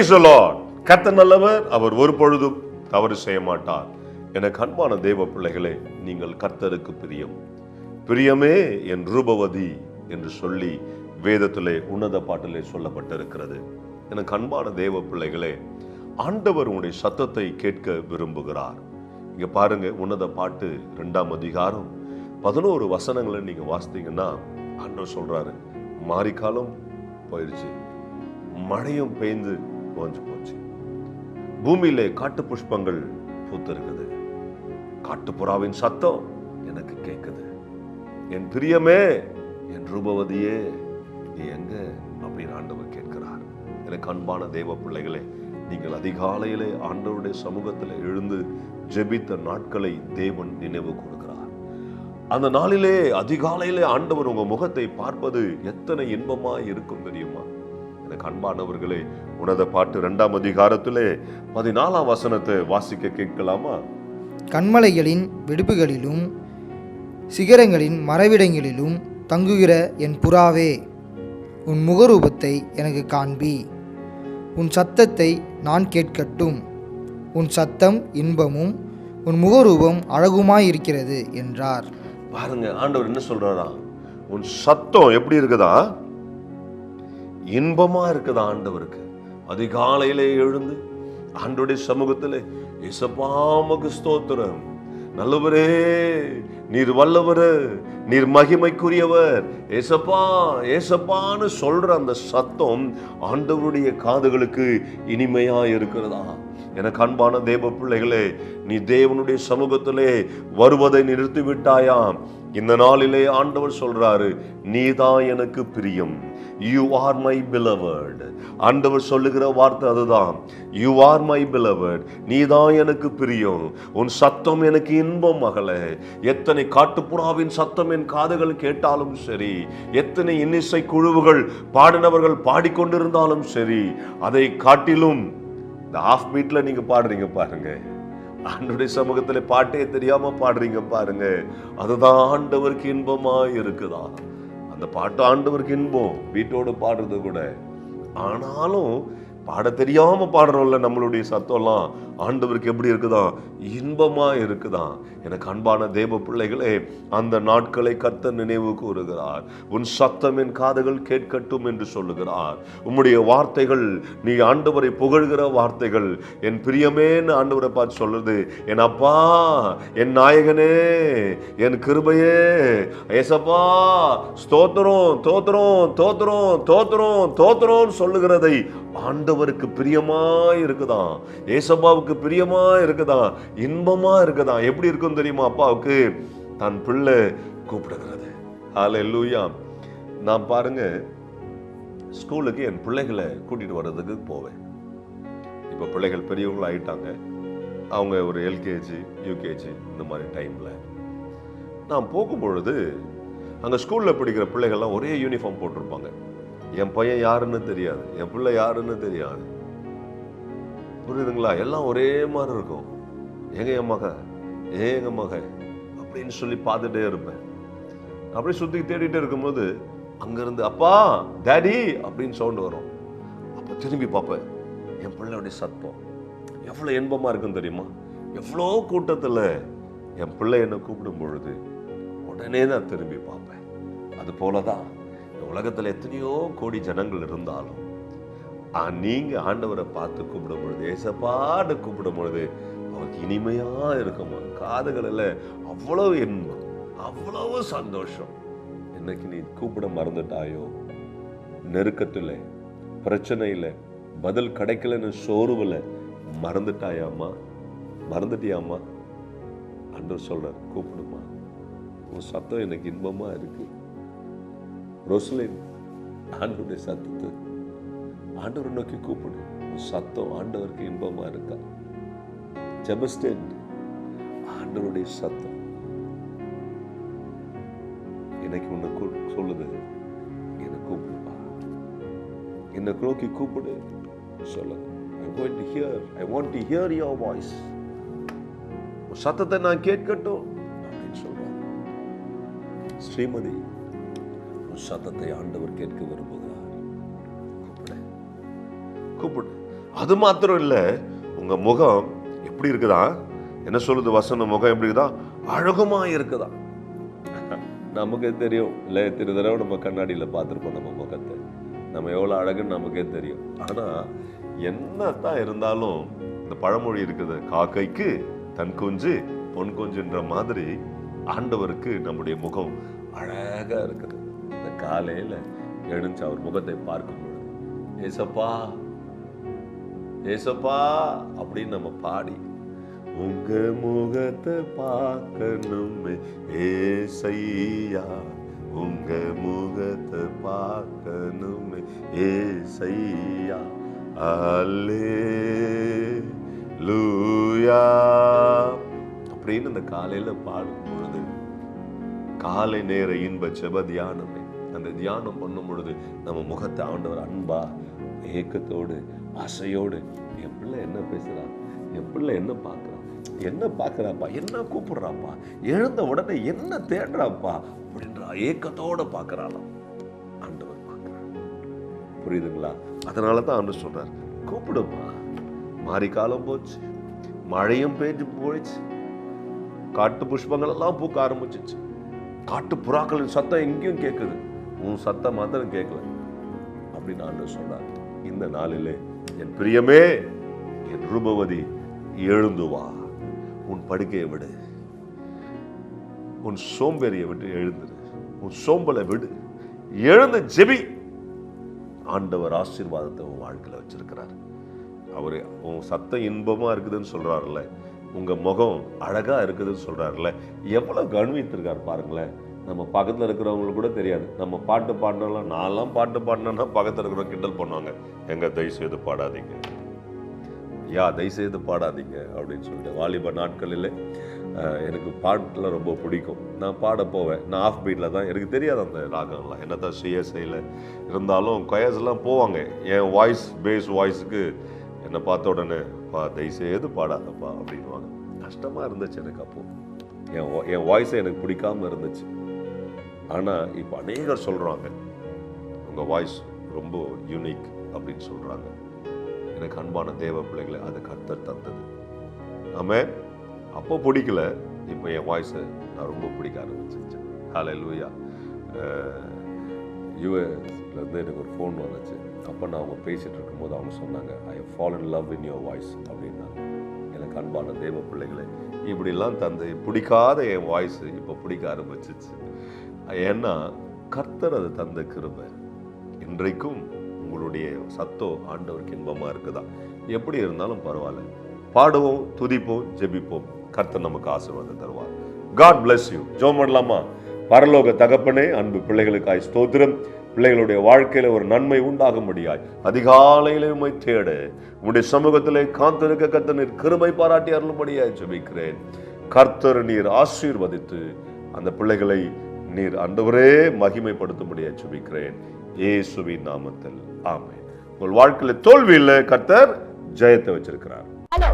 Price கத்த நல்லவர் அவர் ஒரு பொழுதும் தவறு செய்ய மாட்டார் என கண்பான தேவ பிள்ளைகளே நீங்கள் கர்த்தருக்கு பிரியம். பிரியமே என் ரூபவதி என்று சொல்லி வேதத்திலே உன்னத பாட்டிலே சொல்லப்பட்டிருக்கிறது. என கண்பான தேவ பிள்ளைகளே ஆண்டவர் உங்களுடைய சத்தத்தை கேட்க விரும்புகிறார். இங்க பாருங்க உன்னத பாட்டு ரெண்டாம் அதிகாரம் பதினோரு வசனங்களை நீங்க வாசித்தீங்கன்னா ஆண்டவர் சொல்றாரு மாரிக்காலம் போயிடுச்சு மழையும் பெய்ந்து ஓஞ்சு போச்சு. பூமியிலே காட்டு புஷ்பங்கள் பூத்திருக்குது. காட்டுப்புறாவின் சத்தம் எனக்கு கேட்குது என் பிரியமே என் ரூபவதியே நீ எங்க? அப்படின்னு ஆண்டவர் கேட்கிறார். எனக்கு அன்பான தேவ பிள்ளைகளே நீங்கள் அதிகாலையிலே ஆண்டவருடைய சமூகத்தில் எழுந்து ஜெபித்த நாட்களை தேவன் நினைவு கூறுகிறார். அந்த நாளிலே அதிகாலையிலே ஆண்டவர் உங்க முகத்தை பார்ப்பது எத்தனை இன்பமா இருக்கும் தெரியுமா? எனக்கு அன்பானவர்களே உனத பாட்டு இரண்டாம் அதிகாரத்திலே பதினாலாம் வசனத்தை வாசிக்க கேட்கலாமா? கண்மலைகளின் வெடிப்புகளிலும் சிகரங்களின் மறைவிடங்களிலும் தங்குகிற என் புறாவே உன் முகரூபத்தை எனக்கு காண்பி. உன் சத்தத்தை நான் கேட்கட்டும். உன் சத்தம் இன்பமும் உன் முகரூபம் அழகுமாயிருக்கிறது என்றார். பாருங்க ஆண்டவர் என்ன சொல்றாரா? உன் சத்தம் எப்படி இருக்குதா? இன்பமா இருக்குதா ஆண்டவருக்கு. அதிகாலையிலே எழுந்து ஆண்டோடைய சமூகத்தில் இசப்பாமக்கு ஸ்தோத்திரம். நல்லவரே நீர் வல்லவர் நீர் மகிமைக்குரியவர். ஏசப்பா ஏசப்பான்னு சொல்ற அந்த சத்தம் ஆண்டவருடைய காதுகளுக்கு இனிமையா இருக்கிறதா? எனக்கு அன்பான தேவ பிள்ளைகளே நீ தேவனுடைய சமூகத்திலே வருவதை நிறுத்தி விட்டாயாம் இந்த நாளிலே ஆண்டவர் சொல்றாரு நீதான் எனக்கு பிரியம். யூ ஆர் மை பிலவர்டு ஆண்டவர் சொல்லுகிற வார்த்தை அதுதான். யூ ஆர் மை பிலவர்ட் நீதான் எனக்கு பிரியம். உன் சத்தம் எனக்கு இன்பம் மகளே. எத்தனை காட்டுப்புறாவின் சத்தம் என் காதுகள் கேட்டாலும் சரி எத்தனை இன்னிசை குழுவுகள் பாடினவர்கள் பாடிக்கொண்டிருந்தாலும் சரி அதை காட்டிலும் இந்த ஆஃப் பீட்ல நீங்க பாடுறீங்க பாருங்க. ஆண்டுடைய சமூகத்தில் பாட்டே தெரியாம பாடுறீங்க பாருங்க. அதுதான் ஆண்டவருக்கு இன்பமா இருக்குதா? அந்த பாட்டு ஆண்டவருக்கு இன்பம். வீட்டோடு பாடுறது கூட. ஆனாலும் பாட தெரியாம பாடுறோம்ல நம்மளுடைய சத்தம்லாம். ஆண்டவருக்கு எப்படி இருக்குதான்? இன்பமா இருக்குதான். எனக்கு அன்பான தேவ பிள்ளைகளே அந்த நாட்களை கத்த நினைவு கூறுகிறார். உன் சத்தம் என் காதுகள் கேட்கட்டும் என்று சொல்லுகிறார். உம்முடைய வார்த்தைகள் நீ ஆண்டவரை புகழ்கிற வார்த்தைகள். என் பிரியமேன்னு ஆண்டவரை பார்த்து சொல்றது என் அப்பா என் நாயகனே என் கிருபையே ஏசப்பா ஸ்தோத்திரம் தோத்திரம் தோத்திரம் தோத்திரம் தோத்திரம் சொல்லுகிறதை ஆண்டவருக்கு பிரியமாய் இருக்குதான். ஏசப்பாவுக்கு பிரியமா இருக்குதான் இன்பமா இருக்குதாம் எப்படி இருக்கும் தெரியுமா அப்பாவுக்கு? தன் பிள்ளை கூப்பிடுகிறது. ஹalleluya நான் பாருங்க ஸ்கூலுக்கு என் பிள்ளைகளை கூட்டிட்டு வர்றதுக்கு போவேன். இப்போ பிள்ளைகள் பெரியவங்களும் ஆயிட்டாங்க. அவங்க ஒரு எல்கேஜி யூகேஜி இந்த மாதிரி டைமில் நான் போகும்பொழுது அங்கே ஸ்கூலில் படிக்கிற பிள்ளைகள்லாம் ஒரே யூனிஃபார்ம் போட்டிருப்பாங்க. என் பையன் யாருன்னு தெரியாது. என் பிள்ளை யாருன்னு தெரியாது. புரியுதுங்களா? எல்லாம் ஒரே மாதிரி இருக்கும். எங்க என் மக ஏங்க எங்க மக அப்படின்னு சொல்லி பார்த்துட்டே இருப்பேன். அப்படியே சுற்றி தேடிட்டே இருக்கும்போது அங்கேருந்து அப்பா டேடி அப்படின்னு சவுண்ட் வரும். அப்போ திரும்பி பார்ப்பேன். என் பிள்ளையோடைய சத்தம். எவ்வளோ இன்பமாக இருக்கும் தெரியுமா? எவ்வளோ கூட்டத்தில் என் பிள்ளை என்னை கூப்பிடும் பொழுது உடனே நான் திரும்பி பார்ப்பேன். அது போல தான் உலகத்தில் எத்தனையோ கோடி ஜனங்கள் இருந்தாலும் நீங்கள் நீங்க ஆண்டவரை பார்த்து கூப்பிடும் பொழுது ஏசப்பாடு கூப்பிடும் பொழுது அவருக்கு இனிமையா இருக்குமா காதுகளில் அவ்வளவு இன்பம் அவ்வளவு சந்தோஷம். இன்னைக்கு நீ கூப்பிட மறந்துட்டாயோ நெருக்கத்தில் பிரச்சனையில் பதில் கிடைக்கலன்னு சோர்வில் மறந்துட்டாயாம்மா? மறந்துட்டியாம்மா? அன்று சொல்கிறார் கூப்பிடுமா. உன் சத்தம் எனக்கு இன்பமா இருக்கு. ரோஸ்லின் ஆண்டுடைய சத்தம் ஆண்டவரை நோக்கி கூப்பிடு. சத்தம் ஆண்டவருக்கு இன்பமா இருக்கா? ஜெபஸ்டேன். ஆண்டவருடைய சத்தம். இன்னைக்கு உன்னை சொல்லுது. என்னை கூப்பிடுப்பா என்னை நோக்கி கூப்பிடு. சொல்ல ஐ going to hear. I want to hear your உன் சத்தத்தை நான் கேட்கட்டும் அப்படின்னு சொல்றாரு. ஸ்ரீமதி உன் சத்தத்தை ஆண்டவர் கேட்க விரும்புகிறார். கூப்பிடு. அது மாத்திரம் இல்லை உங்கள் முகம் எப்படி இருக்குதா? என்ன சொல்லுது வசனம் முகம் எப்படி இருக்குதா? அழகுமா இருக்குதா? நமக்கே தெரியும். இல்லை எத்தனை தடவை நம்ம கண்ணாடியில் பார்த்துருப்போம் நம்ம முகத்தை. நம்ம எவ்வளோ அழகுன்னு நமக்கே தெரியும். ஆனா என்னத்தான் இருந்தாலும் இந்த பழமொழி இருக்குது காக்கைக்கு தன் குஞ்சு பொன் குஞ்சுன்ற மாதிரி ஆண்டவருக்கு நம்முடைய முகம் அழகாக இருக்குது. இந்த காலையில் எழுந்து அவர் முகத்தை பார்க்கும் பொழுது ஏசப்பா ஏசப்பா அப்படின்னு நம்ம பாடி உங்க முகத்தை பார்க்கணுமே ஏசையா உங்க முகத்தை பார்க்கணுமே ஏசையா அல்லே லூயா அப்படின்னு இந்த காலையில பாடும் பொழுது காலை நேர இன்ப செப தியானமே அந்த தியானம் பண்ணும் பொழுது நம்ம முகத்தை ஆண்டவர் அன்பா ஏக்கத்தோடு ஆசையோடு என் பிள்ளை என்ன பேசுகிறான் என் பிள்ளை என்ன பார்க்குறான் என்ன பார்க்குறாப்பா என்ன கூப்பிடுறாப்பா? எழுந்த உடனே என்ன தேடுறாப்பா? அப்படின்ற ஏக்கத்தோட பார்க்கறாளாம் ஆண்டவர் பார்க்குறான் புரியுதுங்களா? அதனால தான் ஆண்டு சொல்கிறார் கூப்பிடுமா மாறி காலம் போச்சு. மழையும் பெய்ஞ்சு போயிடுச்சு. காட்டு புஷ்பங்கள் எல்லாம் பூக்க ஆரம்பிச்சிச்சு. காட்டு புறாக்களின் சத்தம் எங்கேயும் கேட்குது உன் சத்தம் மாத்திரம் கேட்கல அப்படின்னு ஆண்டு சொன்னார் இந்த நாளிலே என் பிரியமே என் ரூபவதி எழுந்து வா. உன் படுக்கையை விடு. உன் சோம்பேறியை விட்டு எழுந்துரு. உன் சோம்பலை விடு. எழுந்து ஜெபி. ஆண்டவர் ஆசீர்வாதத்தை உன் வாழ்க்கையில் வச்சிருக்கிறார். அவர் உன் சத்தம் இன்பமா இருக்குதுன்னு சொல்றாருல்ல. உங்க முகம் அழகா இருக்குதுன்னு சொல்றாருல்ல. எவ்வளவு கண்வித்திருக்கார் பாருங்களேன். நம்ம பக்கத்தில் இருக்கிறவங்களுக்கு கூட தெரியாது. நம்ம பாட்டு பாடினாலும் நான்லாம் பாட்டு பாடினேன்னா பக்கத்தில் இருக்கிறவங்க கிண்டல் பண்ணுவாங்க. எங்கே தயவுசெய்து பாடாதீங்க. யா தயவு செய்து பாடாதீங்க அப்படின்னு சொல்லிட்டு வாலிப நாட்களில் எனக்கு பாட்டுலாம் ரொம்ப பிடிக்கும். நான் பாட போவேன். நான் ஆஃப் பீட்டில் தான். எனக்கு தெரியாது அந்த ராகம்லாம். என்ன தான் சிஎஸ்ஐயில் இருந்தாலும் கொயர்ஸ்லாம் போவாங்க. என் வாய்ஸ் பேஸ் வாய்ஸுக்கு என்னை பார்த்த உடனே பா தயவுசெய்து பாடாதப்பா அப்படின்வாங்க கஷ்டமாக இருந்துச்சு எனக்கு அப்போது என் என் வாய்ஸை எனக்கு பிடிக்காம இருந்துச்சு. ஆனால் இப்போ அநேகர் சொல்கிறாங்க உங்கள் வாய்ஸ் ரொம்ப யூனிக் அப்படின்னு சொல்கிறாங்க எனக்கு அன்பான தேவ பிள்ளைகளை அது கர்த்தர் தந்தது. நம்ம அப்போ பிடிக்கல. இப்போ என் வாய்ஸை நான் ரொம்ப பிடிக்க ஆரம்பிச்சிருச்சேன். ஹாலை லூயா யூஎஸ்லேருந்து எனக்கு ஒரு ஃபோன் வந்துச்சு. அப்போ நான் அவங்க பேசிகிட்டு இருக்கும்போது அவங்க சொன்னாங்க I fall in love in your voice அப்படின்னாங்க. எனக்கு அன்பான தேவ பிள்ளைகளை இப்படிலாம் தந்து பிடிக்காத என் வாய்ஸ் இப்போ பிடிக்க ஆரம்பிச்சிச்சு ஏன்னா கர்த்தர் அது தந்த கிருபை. இன்றைக்கும் உங்களுடைய சத்தோ ஆண்டவருக்கு இன்பமாக இருக்குதா? எப்படி இருந்தாலும் பரவாயில்ல. பாடுவோம் துதிப்போம் ஜெபிப்போம். கர்த்தர் நமக்கு ஆசீர்வாதம் தருவார். காட் பிளஸ் யூ ஜோம் பண்ணலாமா? பரலோக தகப்பனே அன்பு பிள்ளைகளுக்காய் ஸ்தோத்திரம். பிள்ளைகளுடைய வாழ்க்கையில ஒரு நன்மை உண்டாகும்படியாய் அதிகாலையிலே உண்மை தேட உம்முடைய சமூகத்திலே காத்திருக்க கர்த்தர் நீர் கிருமை பாராட்டி அருளும்படியாய் ஜெபிக்கிறேன். கர்த்தர் நீர் ஆசீர்வதித்து அந்த பிள்ளைகளை நீர் அண்டவரே மகிமைப்படுத்தும்படியாய் ஜெபிக்கிறேன் ஏசுவி நாமத்தில். ஆமென். உங்கள் வாழ்க்கையில தோல்வி இல்லை கர்த்தர் ஜெயத்தை வச்சிருக்கிறார். ஹலோ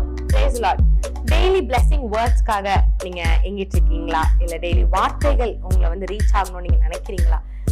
டெய்லி பிளெஸிங் வேர்ட்ஸ்க்காக நீங்க எங்கிட்டு இருக்கீங்களா? இல்ல டெய்லி வார்த்தைகள் உங்களை வந்து ரீச் ஆகணும்னு நீங்க நினைக்கிறீங்களா?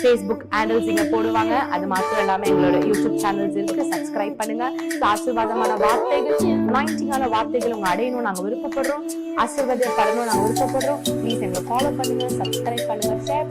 ஃபேஸ்புக் ஹேண்டில்ஸ் இங்கே போடுவாங்க. அது மாத்திரம் இல்லாமல் எங்களோட யூடியூப் சேனல்ஸ் இருக்கு. சப்ஸ்கிரைப் பண்ணுங்க. ஆசீர்வாதமான வார்த்தைகள் அனாயிண்டிங்கான வார்த்தைகள் உங்க அடையணும் நாங்க விருப்பப்படுறோம். ஆசீர்வாதப்படணும் நாங்க விருப்பப்படுறோம். ப்ளீஸ் எங்களை ஃபாலோ பண்ணுங்க சப்ஸ்கிரைப் பண்ணுங்க ஷேர்